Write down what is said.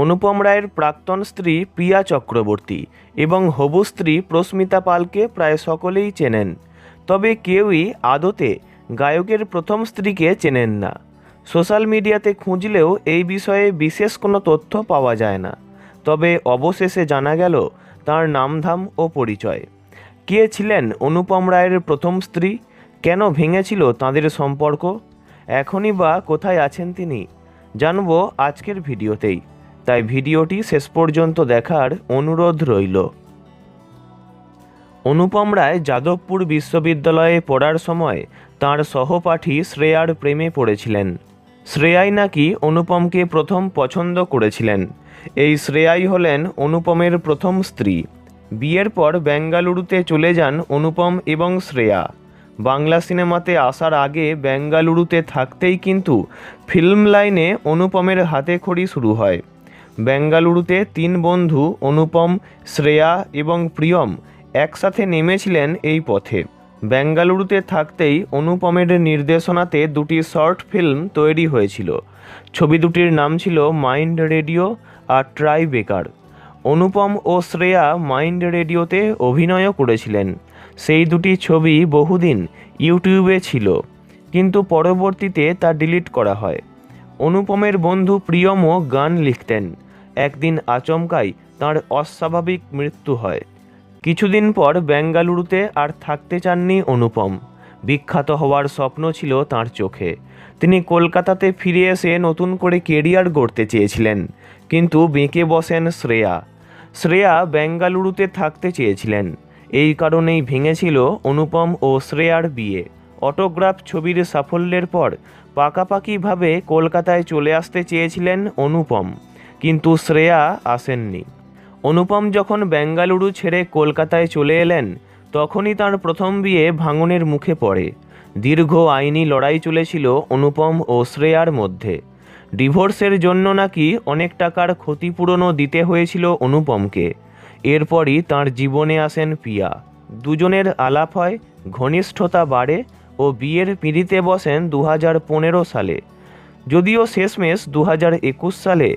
অনুপম রায়ের প্রাক্তন স্ত্রী প্রিয়া চক্রবর্তী এবং হবু স্ত্রী প্রস্মিতা পালকে প্রায় সকলেই চেনেন। তবে কেউই আদতে গায়কের প্রথম স্ত্রীকে চেনেন না। সোশ্যাল মিডিয়াতে খুঁজলেও এই বিষয়ে বিশেষ কোনো তথ্য পাওয়া যায় না। তবে অবশেষে জানা গেল তার নামধাম ও পরিচয়। কে ছিলেন অনুপম রায়ের প্রথম স্ত্রী? কেন ভেঙেছিল তাদের সম্পর্ক? এখনই বা কোথায় আছেন তিনি? জানব আজকের ভিডিওতেই। তাই ভিডিওটি শেষ পর্যন্ত দেখার অনুরোধ রইল। অনুপম রায় যাদবপুর বিশ্ববিদ্যালয়ে পড়ার সময় তার সহপাঠী শ্রেয়ার প্রেমে পড়েছিলেন। শ্রেয়াই নাকি অনুপমকে প্রথম পছন্দ করেছিলেন। এই শ্রেয়াই হলেন অনুপমের প্রথম স্ত্রী। বিয়ের পর বেঙ্গালুরুতে চলে যান অনুপম এবং শ্রেয়া। বাংলা সিনেমাতে আসার আগে বেঙ্গালুরুতে থাকতেই কিন্তু ফিল্ম লাইনে অনুপমের হাতে খড়ি শুরু হয়। বেঙ্গালুরুতে তিন বন্ধু, অনুপম, শ্রেয়া এবং প্রিয়ম, একসাথে নেমেছিলেন এই পথে। বেঙ্গালুরুতে থাকতেই অনুপমের নির্দেশনাতে দুটি শর্ট ফিল্ম তৈরি হয়েছিল। ছবি দুটির নাম ছিল মাইন্ড রেডিও আর ট্রাই বেকার। অনুপম ও শ্রেয়া মাইন্ড রেডিওতে অভিনয়ও করেছিলেন। সেই দুটি ছবি বহুদিন ইউটিউবে ছিল, কিন্তু পরবর্তীতে তা ডিলিট করা হয়। অনুপমের বন্ধু প্রিয়মও গান লিখতেন। একদিন আচমকাই তার অস্বাভাবিক মৃত্যু হয়। কিছুদিন পর বেঙ্গালুরুতে আর থাকতে চাননি অনুপম। বিখ্যাত হওয়ার স্বপ্ন ছিল তার চোখে। তিনি কলকাতাতে ফিরে এসে নতুন করে কেরিয়ার গড়তে চেয়েছিলেন, কিন্তু বেঁকে বসেন শ্রেয়া। শ্রেয়া বেঙ্গালুরুতে থাকতে চেয়েছিলেন। এই কারণেই ভেঙেছিল অনুপম ও শ্রেয়ার বিয়ে। অটোগ্রাফ ছবির সাফল্যের পর পাকাপাকিভাবে কলকাতায় চলে আসতে চেয়েছিলেন অনুপম। কিন্তু শ্রেয়া আসেননি। অনুপম যখন বেঙ্গালুরু ছেড়ে কলকাতায় চলে এলেন, তখনই তার প্রথম বিয়ে ভাঙনের মুখে পড়ে। দীর্ঘ আইনি লড়াই চলেছিল অনুপম ও শ্রেয়ার মধ্যে। ডিভোর্সের জন্য নাকি অনেক টাকার ক্ষতিপূরণও দিতে হয়েছিল অনুপমকে। এরপরই তার জীবনে আসেন পিয়া। দুজনের আলাপ হয়, ঘনিষ্ঠতা বাড়ে ও বিয়ের পিঁড়িতে বসেন দু হাজার পনেরো সালে। যদিও শেষমেশ দু হাজার একুশ সালে